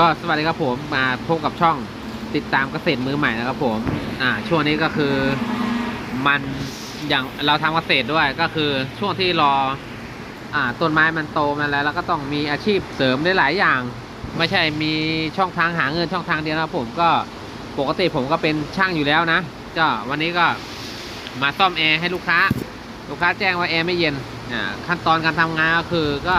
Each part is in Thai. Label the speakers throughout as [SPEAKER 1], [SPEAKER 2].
[SPEAKER 1] ก็สวัสดีครับผมมาพบกับช่องติดตามเกษตรมือใหม่นะครับผมอ่าช่วงนี้ก็คือมันอย่างเราทำเกษตรด้วยก็คือช่วงที่รออ่าต้นไม้มันโตมาแล้วแล้วก็ต้องมีอาชีพเสริมได้หลายอย่าง ไม่ใช่มีช่องทางหาเงินช่องทางเดียวนะครับผมก็ปกติผมก็เป็นช่างอยู่แล้วนะก็วันนี้ก็มาซ่อมแอร์ให้ลูกค้า ลูกค้าแจ้งว่าแอร์ไม่เย็นอ่าขั้นตอนการทำงานก็คือก็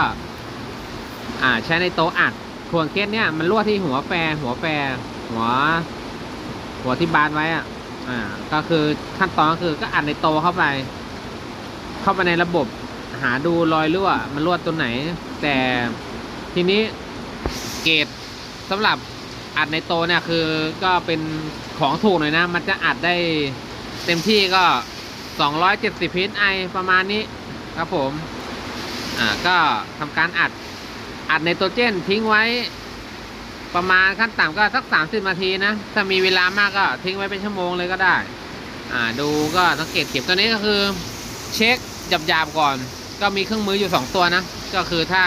[SPEAKER 1] อ่าใช้ในโต๊ะอัด ถ่วงเคสเนี่ยมันรั่วที่หัวแฟร์หัวแฟร์หัว หัวที่บานไว้อะอ่า ก็คือขั้นตอนก็คือก็อัดในโตเข้าไป เข้าไปในระบบหาดูรอยรั่ว มันรั่วตัวไหน แต่ทีนี้เกรดสำหรับอัดในโตเนี่ยคือก็เป็นของถูกหน่อยนะ มันจะอัดได้เต็มที่ก็ 270พิษไอประมาณนี้ครับผม อ่า ก็ทำการอัด อัดไนโตรเจนทิ้งไว้ประมาณขั้นต่ำก็สัก 30 นาทีนะ ถ้ามีเวลามากก็ทิ้งไว้เป็นชั่วโมงเลยก็ได้ อ่าดูก็สังเกตเก็บตัวนี้ก็คือ เช็คหยาบๆก่อน ก็มีเครื่องมืออยู่ 2 ตัวนะ ก็คือถ้า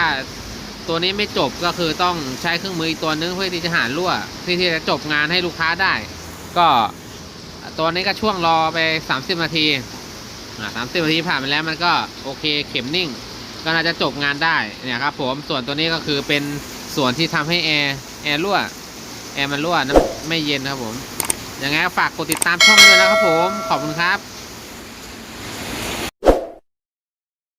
[SPEAKER 1] ตัวนี้ไม่จบก็คือต้องใช้เครื่องมืออีกตัวนึงเพื่อที่จะหารั่วที่ที่จะจบงานให้ลูกค้าได้ ก็ตัวนี้ก็ช่วงรอไป 30 นาทีอ่า30นาทีผ่านไปแล้วมันก็โอเคเข็มนิ่ง ก็น่าจะจบงานได้เนี่ยครับผมส่วนตัวนี้ก็คือเป็นส่วนที่ทำให้แอร์แอร์รั่วแอร์มันรั่วน้ำไม่เย็นครับผมยังไงฝากกดติดตามช่องด้วยนะครับผมขอบคุณครับ